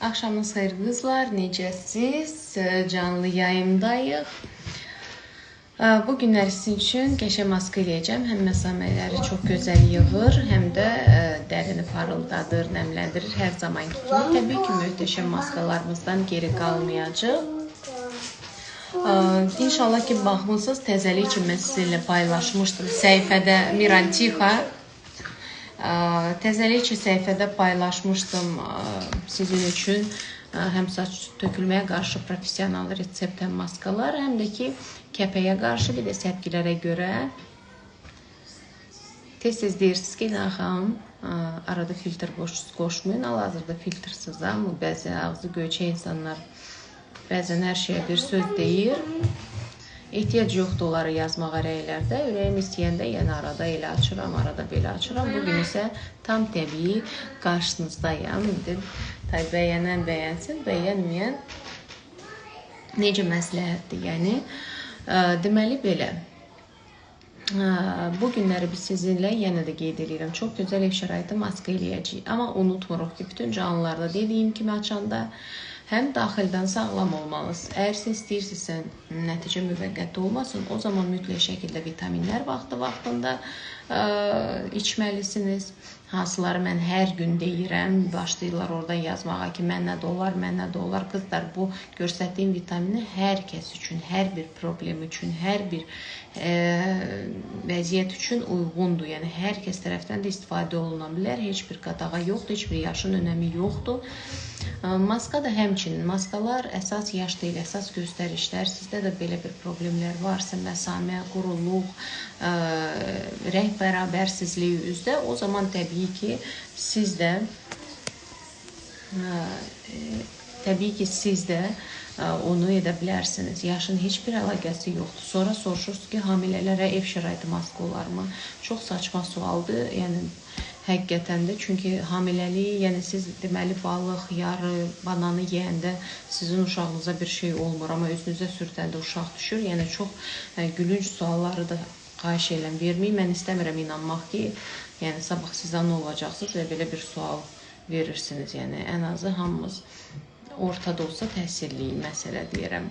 Axşamınız xeyir qızlar, necəsiz? Canlı yayımdayıq. Bu günlər sizin üçün qəşəng maska eləyəcəm. Həm məsamələri çox gözəl yığır, həm də dərini parıldadır, nəmləndirir hər zamanki kimi. Təbii ki, möhtəşəm maskalarımızdan geri qalmayacaq. İnşallah ki, baxmısınız. Təzəlik kimi mən sizinlə paylaşmışdım səhifədə Mirantixa Təzəlikcə səhifədə paylaşmışdım sizin üçün həm saç tökülməyə qarşı professional resept həm maskalar, həm də ki kəpəyə qarşı bir də səpkilərə görə tez-tez deyirsiniz ki, Naxam, arada filtr qoşmayın. Hal-hazırda filtrsizam. Bəzi ağzı göyçə insanlar bəzən hər şeyə bir söz deyir. Ehtiyac yoxdur onları yazmağa rəylərdə. Ürəyim istəyəndə yenə arada elə açıram, arada belə açıram. Bu gün isə tam təbii qarşınızdayam. İndi tay bəyənən bəyənsin, bəyənməyən necə məsləhətdir, yəni ə, deməli belə. Ə, bu günləri biz sizinlə yenə də qeyd edirəm. Çox gözəl ev şəraiti maska eləyəcəyik. Amma unutmuruq ki, bütün canlılarda dediyim kimi açanda həm daxildən sağlam olmalısınız. Əgər siz istəyirsinizsə nəticə müvəqqəti olmasın, o zaman mütləq şəkildə vitaminlər vaxtı-vaxtında ə, içməlisiniz. Hansıları mən hər gün deyirəm, başlayırlar oradan yazmağa ki, mən nə də olar, mən nə də olar. Qızlar, bu göstərdiyim vitamini hər kəs üçün, hər bir problem üçün, hər bir e, vəziyyət üçün uyğundur. Yəni hər kəs tərəfindən də istifadə oluna bilər. Heç bir qadağa yoxdur, heç bir yaşın önəmi yoxdur. Maska da həmçinin, maskalar əsas yaş deyil, əsas göstərişlər. Sizdə də belə bir problemlər varsa, məsamə, quruluq, ə, rəng bərabərsizliyi üzdə, o zaman təbii ki, siz də ə, təbii ki, siz də onu edə bilərsiniz. Yaşın heç bir əlaqəsi yoxdur. Sonra soruşursunuz ki, hamilələrə ev şəraiti maska olarmı? Çox saçma sualdır. Yəni Həqiqətən də çünki hamiləlik, yəni siz deməli balıq, yarı, bananı yeyəndə sizin uşağınıza bir şey olmur, amma özünüzə sürtəndə uşaq düşür. Yəni çox e, gülünc sualları da xahiş edirəm verməyin. Mən istəmirəm inanmaq ki, yəni sabah sizə nə olacaqsınız və belə bir sual verirsiniz. Yəni ən azı hamımız ortada olsa təsirli məsələ deyirəm.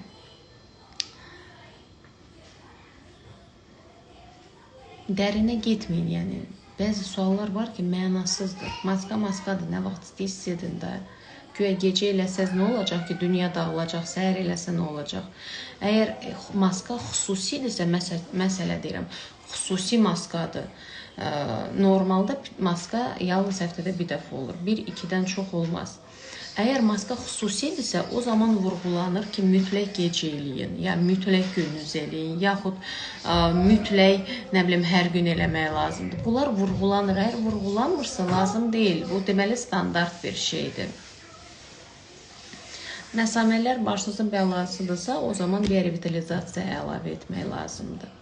Dərinə getməyin, yəni Bəzi suallar var ki, mənasızdır. Maska maskadır. Nə vaxt istəyirsiz edin də. Güya gecə eləsəz nə olacaq ki, dünya dağılacaq, səhər eləsə nə olacaq? Əgər maska xüsusidirsə, məsəl məsələ deyirəm, xüsusi maskadır. Normalda maska yalnız həftədə bir dəfə olur. 1-2-dən çox olmaz. Əgər maska xüsusidirsə, o zaman vurğulanır ki, mütləq gecə eləyin, ya mütləq gündüz eləyin, yaxud ə, mütləq nə bilim hər gün eləmək lazımdır. Bunlar vurğulanır. Əgər vurğulanmırsa, lazım deyil. Bu deməli standart bir şeydir. Məsamələr başınızın bəlasıdırsa, o zaman biorevitalizasiya əlavə etmək lazımdır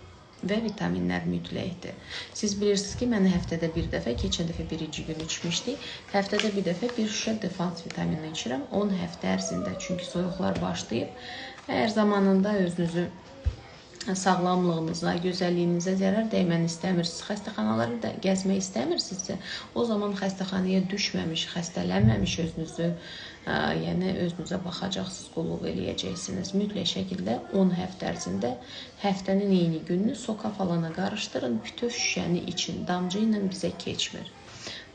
və vitaminlər mütləqdir. Siz bilirsiniz ki, mən həftədə bir dəfə, keçən dəfə birinci gün içmişdik, həftədə bir dəfə bir şüşə defans vitamini içirəm 10 həftə ərzində. Çünki soyuqlar başlayıb. Əgər zamanında özünüzü sağlamlığınıza, gözəlliyinizə zərər dəyməni istəmirsiniz, xəstəxanaları da gəzmək istəmirsinizsə, o zaman xəstəxanaya düşməmiş, xəstələnməmiş özünüzü yəni özünüzə baxacaqsınız, qulluq eləyəcəksiniz. Mütləq şəkildə 10 həftə ərzində həftənin eyni gününü soka falana qarışdırın, bütöv şüşəni için. Damcı ilə bizə keçmir.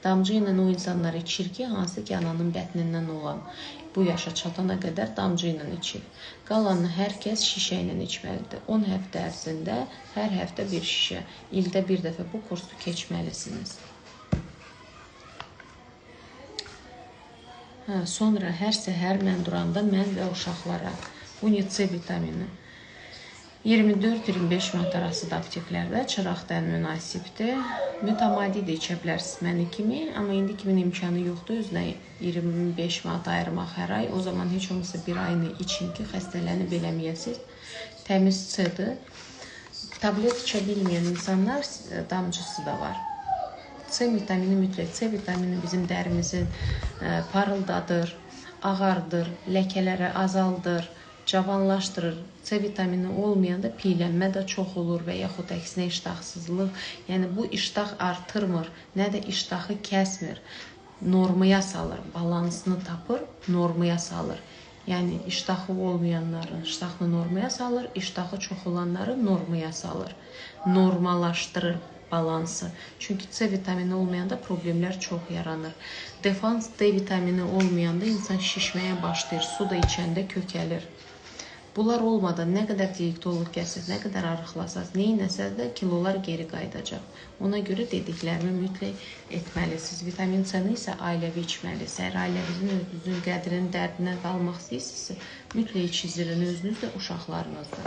Damcı ilə o insanlar içir ki, hansı ki ananın bətnindən olan bu yaşa çatana qədər damcı ilə içir. Qalanını hər kəs şişə ilə içməlidir. 10 həftə ərzində hər həftə bir şişə, ildə bir dəfə bu kursu keçməlisiniz. Hə, sonra hər səhər mən duranda mən və uşaqlara Uni C vitamini 24-25 manat arasıda apteklərdə çıraqdan münasibdir. Mütəmadi də içə məni kimi, amma indi kimin imkanı yoxdur özünə 25 manat ayırmaq hər ay. O zaman heç olmasa bir ayını için ki, xəstələnib eləməyəsiniz. Təmiz C-dir. Tablet içə bilməyən insanlar damcısı da var. C vitamini mütləq. C vitamini bizim dərimizi e, parıldadır, ağardır, ləkələri azaldır, cavanlaşdırır. C vitamini olmayanda piylənmə də çox olur və yaxud əksinə iştahsızlıq. Yəni bu iştah artırmır, nə də iştahı kəsmir. normaya salır, balansını tapır, normaya salır. Yəni iştahı olmayanların iştahını normaya salır, iştahı çox olanları normaya salır. Normallaşdırır balansı. Çünki C vitamini olmayanda problemlər çox yaranır. Defans D vitamini olmayanda insan şişməyə başlayır, su da içəndə kökəlir. Bunlar olmadan nə qədər diyetoloq gəlsəz, nə qədər arıqlasaz, nə etsəz də kilolar geri qayıdacaq. Ona görə dediklərimi mütləq etməlisiniz. Vitamin C-ni isə ailəvi içməlisiniz. Əgər ailənizin özünüzün qədrinin dərdinə qalmaq istəyirsinizsə, mütləq içizdirin özünüz də uşaqlarınızda.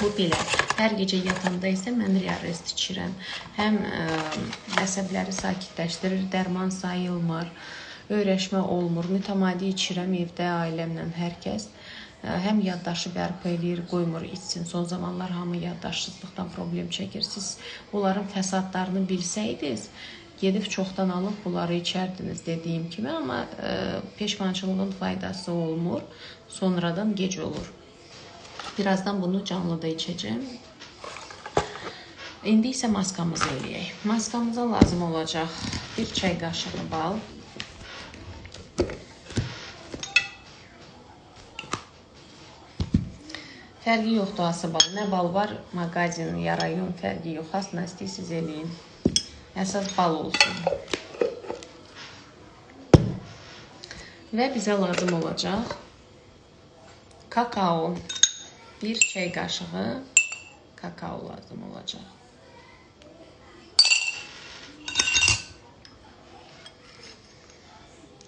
Bu belə. Hər gecə yatanda isə mən Riarest içirəm. Həm ə, əsəbləri sakitləşdirir, dərman sayılmır, öyrəşmə olmur. Mütəmadi içirəm evdə ailəmlə hər kəs həm yaddaşı bərpa eləyir, qoymur içsin. Son zamanlar hamı yaddaşsızlıqdan problem çəkir. Siz bunların fəsadlarını bilsəydiniz, gedib çoxdan alıb bunları içərdiniz dediyim kimi, amma ə, peşmançılığın faydası olmur. Sonradan gec olur. Birazdan bunu canlıda içəcəm. İndi isə maskamızı eləyək. Maskamıza lazım olacaq 1 çay qaşığı bal, Fərqi yoxdur asıbal. Nə bal var, mağazin, ya rayon fərqi yox. Asla istəyirsiniz eləyin. Əsas bal olsun. Və bizə lazım olacaq kakao. Bir çay qaşığı kakao lazım olacaq.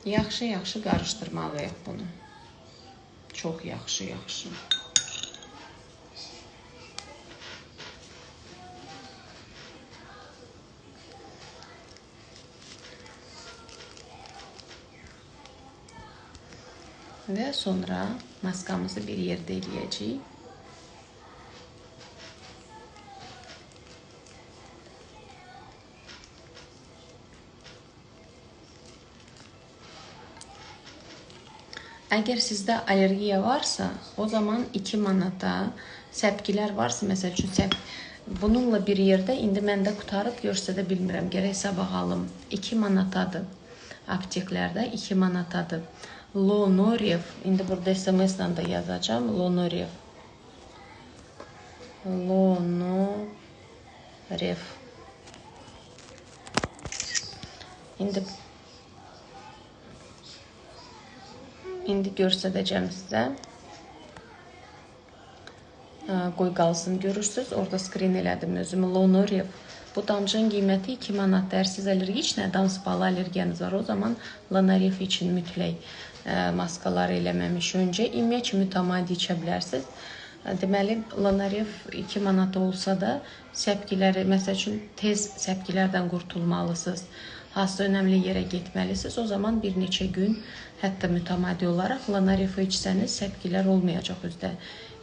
Yaxşı-yaxşı qarışdırmalıyıq bunu. Çox yaxşı-yaxşı. Və sonra maskamızı bir yerdə eləyəcəyik. Əgər sizdə allergiya varsa, o zaman 2 manata səpkilər varsa, məsəl üçün səp bununla bir yerdə indi məndə qutarıb göstərə bilmirəm. Gərək sabah alım. 2 manatadır. Apteklərdə 2 manatadır. Lonorev. İndi burada SMS-lə də yazacağam. Lonorev. Lonorev. İndi İndi göstərəcəm sizə. Qoy qalsın görürsüz. Orada skrin elədim özümü. Lonorev. Bu damcının qiyməti 2 manatdır. Siz allergik nə damcı balı allergiyanız var, o zaman Lonorev üçün mütləq maskalar eləməmiş öncə ümumiyyətlə mütəmadi içə bilərsiniz. Deməli, Lanarev 2 manat olsa da səpkiləri, məsəl üçün tez səpkilərdən qurtulmalısınız. Hansısa önəmli yerə getməlisiniz. O zaman bir neçə gün, hətta mütəmadi olaraq Lanarev içsəniz səpkilər olmayacaq özdə.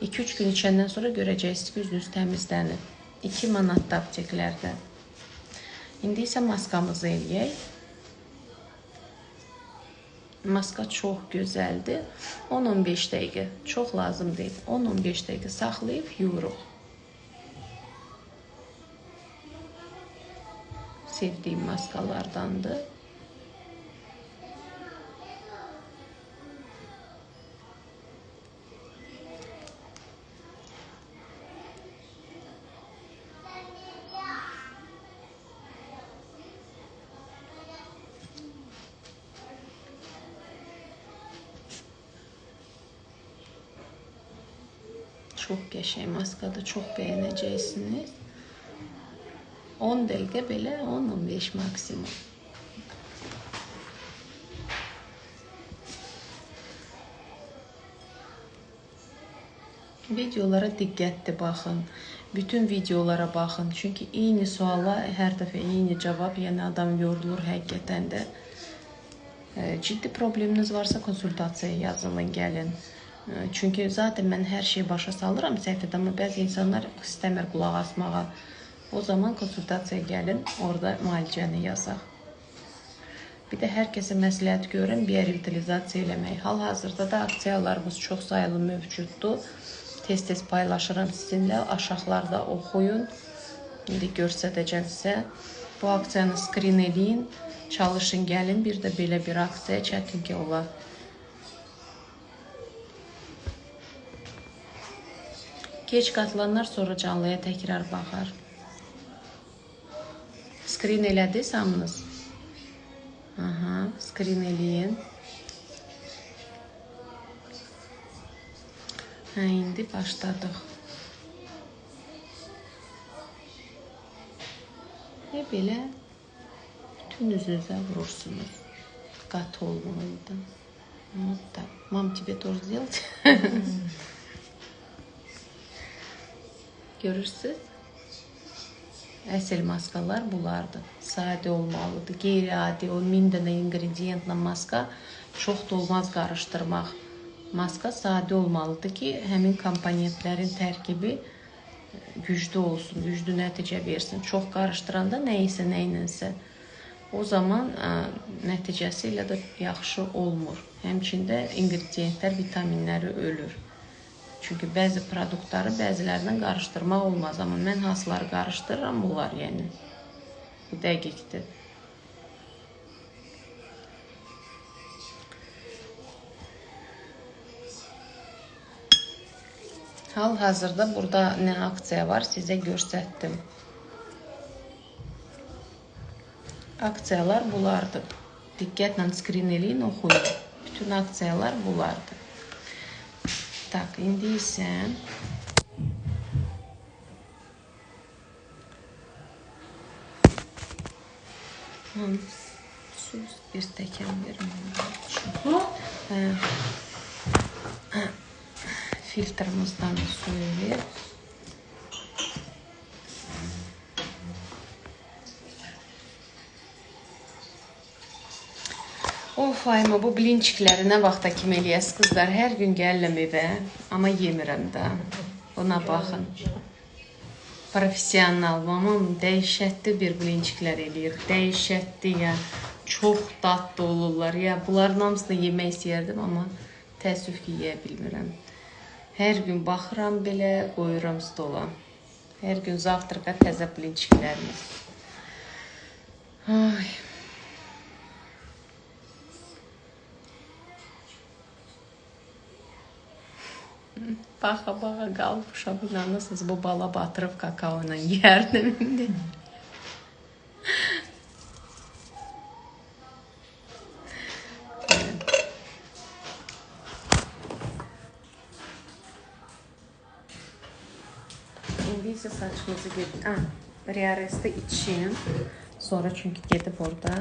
2-3 gün içəndən sonra görəcəksiniz ki, üzünüz təmizlənir. 2 manatda apteklərdə. İndi isə maskamızı eləyək. Maska çox gözəldir. 10-15 dəqiqə, çox lazım deyil. 10-15 dəqiqə saxlayıb yuyuruq. Sevdiyim maskalardandır. Qəşəng maskadır, çox bəyənəcəksiniz. 10 dəqiqə belə, 10-15 maksimum. Videolara diqqətli baxın. Bütün videolara baxın. Çünki eyni suala hər dəfə eyni cavab, yəni adam yorulur həqiqətən də. Ciddi probleminiz varsa konsultasiyaya yazılın, gəlin. Çünki zaten mən hər şeyi başa salıram səhvdə, amma bəzi insanlar istəmir qulaq asmağa. O zaman konsultasiyaya gəlin, orada müalicəni yazaq. Bir də hər kəsə məsləhət görürəm biorevitalizasiya eləmək. Hal-hazırda da aksiyalarımız çox sayılı mövcuddur. Tez-tez paylaşıram sizinlə. Aşağılarda oxuyun. İndi göstərəcəm sizə. Bu aksiyanı skrin eləyin. Çalışın gəlin, bir də belə bir aksiya çətin ki olar. Geç qatılanlar sonra canlıya təkrar baxar. Skrin elədiniz hamınız? Aha, skrin eləyin. Hə, indi başladıq. Və belə bütün üzünüzə vurursunuz. Qat olmalıdır. Вот так. Мам, тебе тоже сделать? Görürsüz? Əsl maskalar bunlardır. Sadə olmalıdır. Qeyri-adi, o min dənə ingrediyentlə maska çox da olmaz qarışdırmaq. Maska sadə olmalıdır ki, həmin komponentlərin tərkibi güclü olsun, güclü nəticə versin. Çox qarışdıranda nə isə, nə ilənsə o zaman ə, nəticəsi ilə də yaxşı olmur. Həmçində ingrediyentlər, vitaminləri ölür. Çünki bəzi produktları bəzilərindən qarışdırmaq olmaz, amma mən hansıları qarışdırıram bunlar, yəni. Bu dəqiqdir. Hal-hazırda burada nə aksiya var, sizə göstərdim. Aksiyalar bunlardır. Diqqətlə skrin eləyin, oxuyun. Bütün aksiyalar bunlardır. Tak, indi isə Sus, bir stəkan verməyim. Hə. Filtrımızdan suyu ver. Of ayma bu blinçikləri nə vaxta kimi eləyəs qızlar? Hər gün gəlirəm evə, amma yemirəm də. Buna baxın. Professional mamam dəhşətli bir blinçiklər eləyir. Dəhşətli ya. Çox dadlı olurlar. Ya bunların hamısını yemək istəyərdim, amma təəssüf ki, yeyə bilmirəm. Hər gün baxıram belə, qoyuram stola. Hər gün zavtraqa təzə blinçiklərimiz. Ay. баға баға галбуша мынаны сіз бұл бала батырып какаоны ерді Инвизия сатышымызды кетті. А, бір ярысты ішім. Сонра, чүнкі кетіп орда.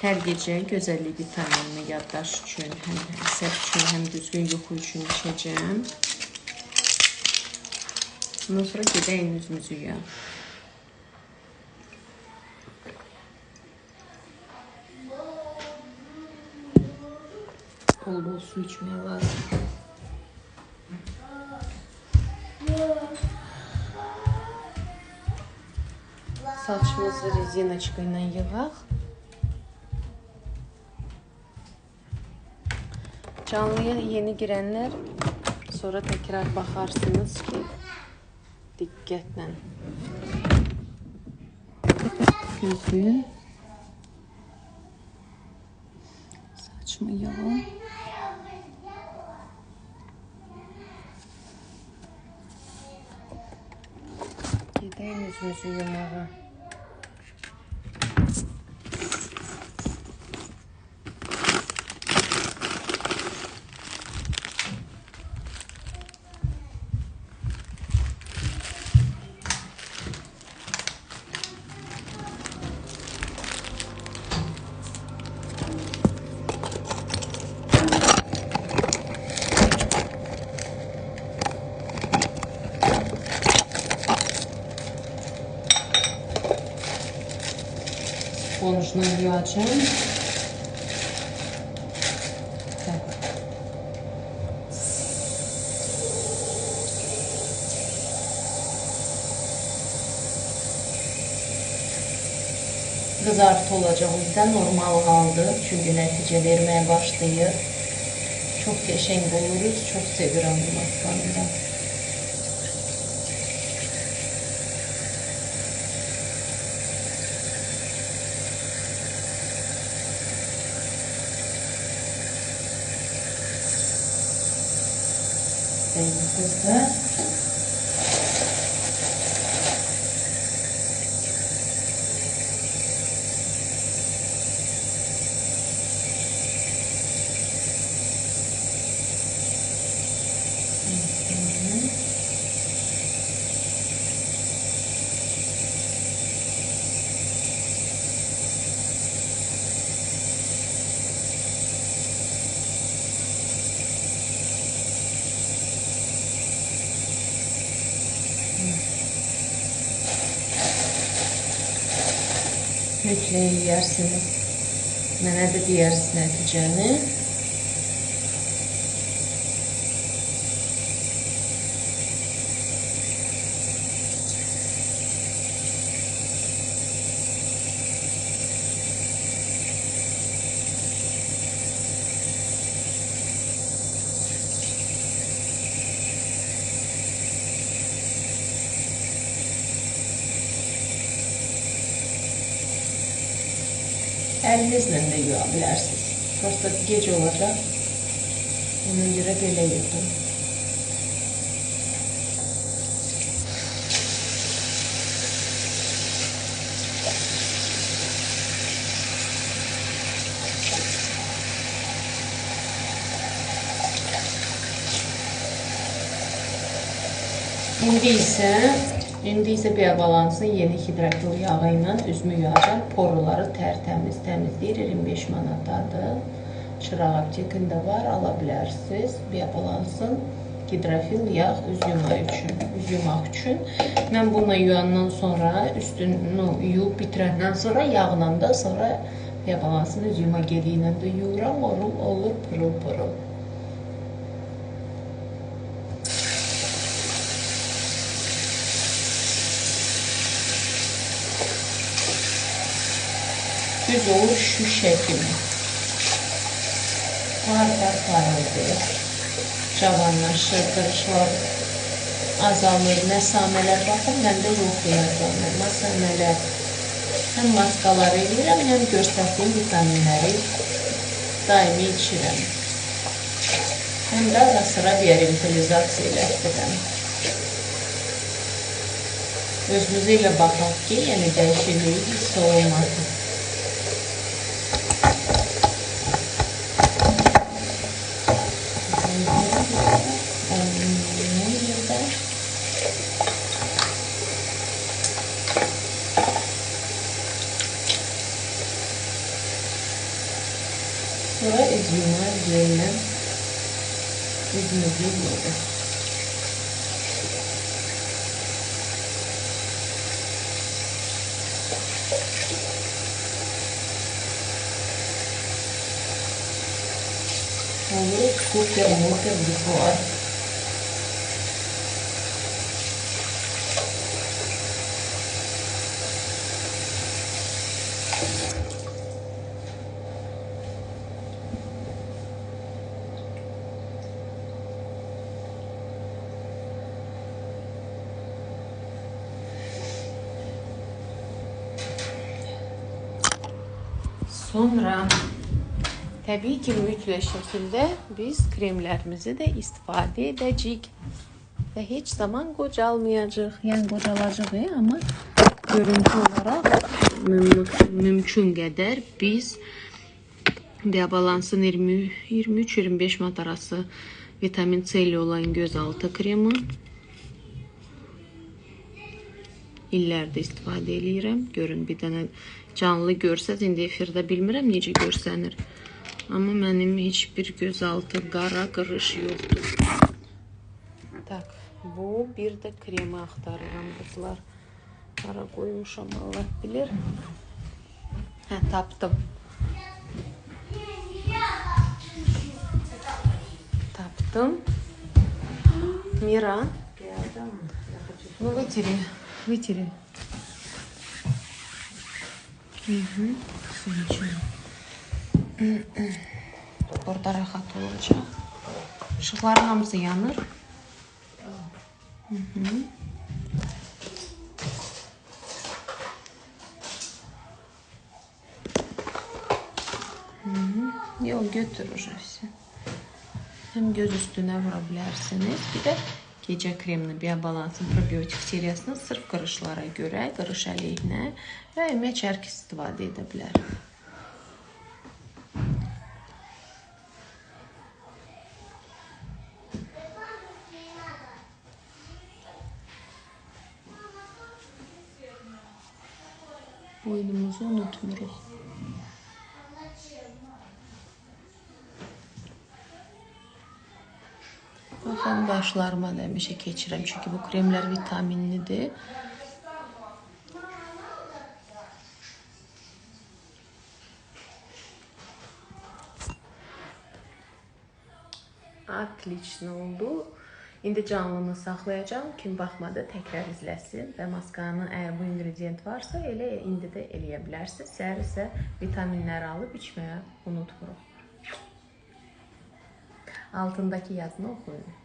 Hər gecə gözəllik vitaminini yaddaş üçün, həm əsəb üçün, həm düzgün yuxu üçün içəcəm. Ondan sonra gedək üzümüzü yuyaq. Bol bol su içmək lazım. Saçımızı ilə yığaq. Canlıya yeni girənlər sonra təkrar baxarsınız ki, diqqətlə. Düzgün. Saçımı yığım. Gedəyim üzümüzü yumağa. Sponjla yuyacağım. Tak. Kızartı olacak o normal haldır. Çünkü netice vermeye başlıyor. Çok teşekkür oluruz. Çok seviyorum bu maskanı da. sevgili Mütləyin yersiniz. Mənə də deyərsiniz nəticəni. Əlinizlə də yuya bilərsiniz. Prosta gec olacaq. Ona görə belə yudum. İndi isə İndi isə biobalansın yeni hidrokil yağı ilə üzümü yuyacaq. Poruları tərtəmiz təmizləyir. 25 manatadır. Çıraq aptekində var, ala bilərsiniz. Biobalansın hidrofil yağ üz yumaq üçün, üz yumaq üçün. Mən bununla yuyandan sonra üstünü yuyub bitirəndən sonra yağla da sonra biobalansın üz yuma geli ilə də yuyuram. Olur, olur pırıl düz olur şu şəkildə. Par-par parıldayır. Cavanlaşır, qırışlar azalır. Məsamələr baxın, məndə yoxdur yazanlar. Məsamələr həm maskaları yeyirəm, həm göstərdiyim vitaminləri daimi içirəm. Həm də ara sıra elətdirəm. Özünüzə ilə baxaq ki, yəni dəyişikliyi hiss olunmasın. de madeira esmolidora. Aí, escuta a música do fora. Thank you. Sonra təbii ki, mütləq şəkildə biz kremlərimizi də istifadə edəcəyik və heç zaman qocalmayacaq. Yəni qocalacaq, e, amma görüntü olaraq müm- mümkün qədər biz Diabalansın 20 23-25 manat arası vitamin C ilə olan gözaltı kremi illərdir istifadə edirəm. Görün bir dənə canlı görsəz indi efirdə bilmirəm necə görsənir. Amma mənim heç bir gözaltı qara qırış yoxdur. Tak, bu bir də kremi axtarıram qızlar. Hara qoymuşam Allah bilir. Hə, tapdım. Tapdım. Mira. Ну, вытери, Вытери. Угу. Все, ничего. Борда рахат olacak. Işıklarımız yanır. Hı hı. Yok götür уже все. Hem göz üstüne vurabilirsiniz. Bir de gecə kremini Biobalansın probiotik seriyasını sırf qırışlara görə, qırış əleyhinə və ümumiyyətlə hər kəs istifadə edə bilər. Boynumuzu unutmuruq. Baxın, başlarıma da həmişə keçirəm, çünki bu kremlər vitaminlidir. Отлично oldu. İndi canlını saxlayacağam. Kim baxmadı təkrar izləsin və maskanı əgər bu ingredient varsa elə indi də eləyə bilərsiniz. Səhər isə vitaminləri alıb içməyə unutmuruq. Altındakı yazını oxuyun.